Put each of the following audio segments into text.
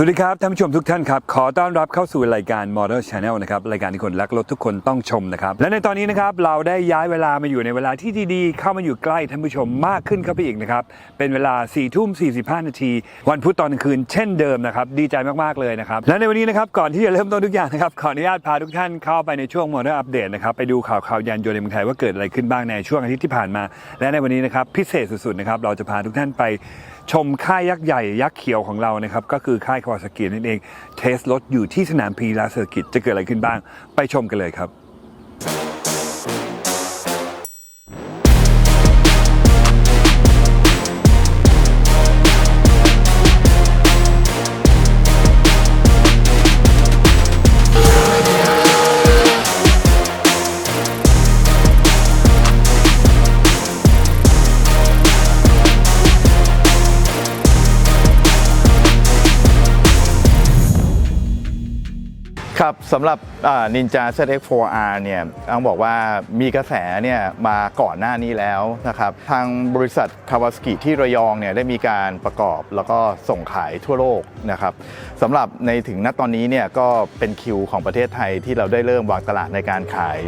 สวัสดีครับท่านผู้ชมทุกท่านครับ ขอต้อนรับเข้าสู่รายการ Motor Channel นะครับ รายการที่คนรักรถทุกคนต้องชมนะครับ และในตอนนี้นะครับ เราได้ย้ายเวลามาอยู่ในเวลาที่ดีๆ เข้ามาอยู่ใกล้ท่านผู้ชมมากขึ้นเข้าไปอีกนะครับ เป็นเวลา4ี่ทุ่ม45นาที วันพุธตอนกลางคืนเช่นเดิมนะครับ ดีใจมากๆเลยนะครับ และในวันนี้นะครับก่อนที่จะเริ่มต้นทุกอย่างนะครับขออนุญาตพาทุกท่านเข้าไปในช่วง Motor Update นะครับไปดูข่าวข่าวยานยนต์ในเมืองไทยว่าเกิดอะไรขึ้นบ้างในช่วงอาทิตย์ที่ผ่านมา และในวันนี้นะครับพิเศษสุดๆนะครับเราจะพาทุกท่านไป ชมค่ายยักษ์ใหญ่ยักษ์เขียวของเรานะครับ ก็คือค่ายคาวาซากินั่นเอง เทสรถอยู่ที่สนามพีลาเซอร์กิตจะเกิดอะไรขึ้นบ้าง ไปชมกันเลยครับ ครับสำหรับนินจา ZX4R เนี่ยต้องบอกว่ามีกระแสเนี่ยมาก่อนหน้านี้แล้วนะครับ ทางบริษัทคาวาสกิที่ระยองเนี่ยได้มีการประกอบแล้วก็ส่งขายทั่วโลกนะครับสำหรับในถึงณตอนนี้เนี่ยก็เป็นคิวของประเทศไทยที่เราได้เริ่มวางตลาดในการขาย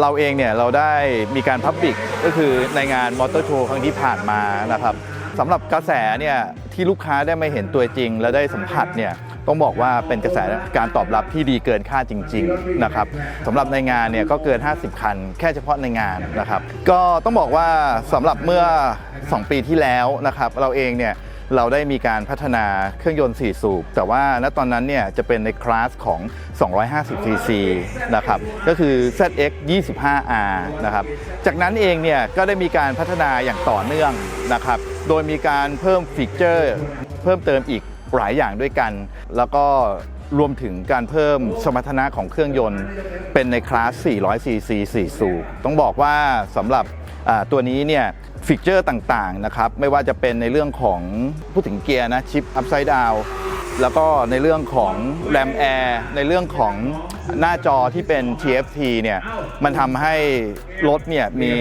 เราเองเนี่ยเราได้มีการพับบิกก็คือในงานมอเตอร์โชว์ครั้งที่ผ่านมานะครับสำหรับกระแสเนี่ย ที่ลูกค้าได้มาเห็นตัวจริง และได้สัมผัสเนี่ยต้องบอกว่าเป็นกระแสการตอบรับที่ดีเกินคาดจริงๆนะครับสำหรับในงานเนี่ยก็เกิน 50 คัน แค่เฉพาะในงานนะครับ ก็ต้องบอกว่าสำหรับเมื่อ 2 ปีที่แล้วนะครับ เราเองเนี่ยเราได้มีการพัฒนาเครื่องยนต์ 4 สูบ แต่ว่าณตอนนั้นเนี่ยจะเป็นในคลาสของ 250 cc นะครับ ก็คือ ZX 25R นะครับ จากนั้นเองเนี่ยก็ได้มีการพัฒนาอย่างต่อเนื่องนะครับ โดยมีการเพิ่มฟีเจอร์ เพิ่มเติมอีกหลายอย่างด้วยกัน แล้วก็รวมถึงการเพิ่มสมรรถนะของเครื่องยนต์ เป็นในคลาส 400 cc 4 สูบต้องบอกว่าสำหรับตัวนี้เนี่ยฟีเจอร์ต่างๆนะครับ ไม่ว่าจะเป็นในเรื่องของพูดถึงเกียร์นะชิปอัพไซด์ดาว แล้วก็ในเรื่องของแรมแอร์ในเรื่องของหน้าจอที่เป็น TFT เนี่ยมันทำให้รถเนี่ยมี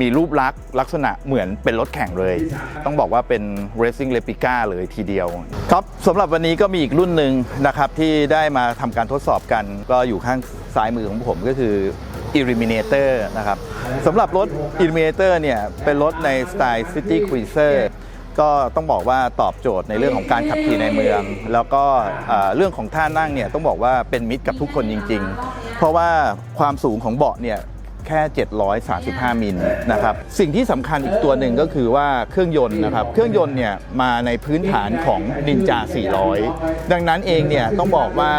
มีรูปลักษณ์ลักษณะเหมือนเป็นรถแข่งเลย ต้องบอกว่าเป็น Racing Replica เลยทีเดียว ครับสำหรับวันนี้ก็มีอีกรุ่นหนึ่งนะครับที่ได้มาทำการทดสอบกัน ก็อยู่ข้างซ้ายมือของผมก็คือ Illuminator นะครับสำหรับรถ Illuminator เนี่ยเป็นรถในสไตล์ City Cruiser ก็ต้องบอกว่าตอบโจทย์ในเรื่องของการขับขี่ในเมือง แล้วก็เรื่องของท่านั่งเนี่ยต้องบอกว่าเป็นมิตรกับทุกคนจริง ๆ เพราะว่าความสูงของเบาะเนี่ย แค่ 735 มิลนะครับ สิ่งที่สำคัญอีกตัวหนึ่งก็คือว่าเครื่องยนต์นะครับ เครื่องยนต์เนี่ยมาในพื้นฐานของ Ninja 400 ดังนั้นเองเนี่ยต้องบอกว่า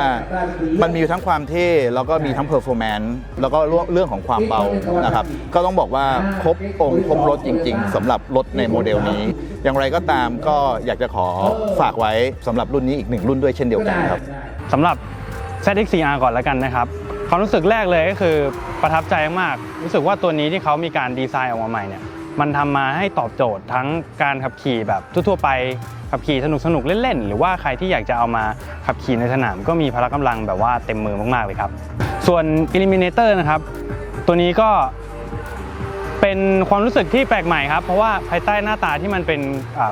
มันมีทั้งความเท่ แล้วก็มีทั้ง performance แล้วก็เรื่องของความเบานะครับ ก็ต้องบอกว่าครบองค์ครบรถจริง ๆสำหรับรถในโมเดลนี้ อย่างไรก็ตามก็อยากจะขอฝากไว้สำหรับรุ่นนี้อีกหนึ่งรุ่นด้วยเช่นเดียวกันครับสำหรับ ZX4R ก่อนแล้วกันนะครับ ความรู้สึกแรกเลยก็คือประทับใจมาก รู้สึกว่าตัวนี้ที่เขามีการดีไซน์ออกมาใหม่เนี่ย มันทำมาให้ตอบโจทย์ทั้งการขับขี่แบบทั่วๆไปขับขี่สนุกๆเล่นๆ หรือว่าใครที่อยากจะเอามาขับขี่ในสนามก็มีพละกำลังแบบว่าเต็มมือมากๆเลยครับ ส่วน Eliminator นะครับ ตัวนี้ก็เป็นความรู้สึกที่แปลกใหม่ครับ เพราะว่าภายใต้หน้าตาที่มันเป็น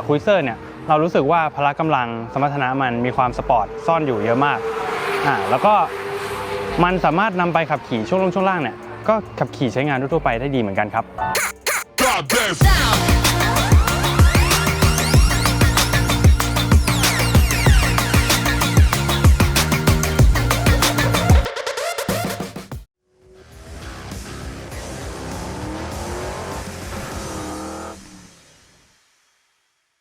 คุยเซอร์เนี่ยเรารู้สึกว่าพละกำลังสมรรถนะมันมีความสปอร์ตซ่อนอยู่เยอะมากอ่าแล้วก็ มันสามารถนำไปขับขี่ช่วงลงช่วงล่างเนี่ยก็ขับขี่ใช้งานทั่วไปได้ดีเหมือนกันครับ God damn.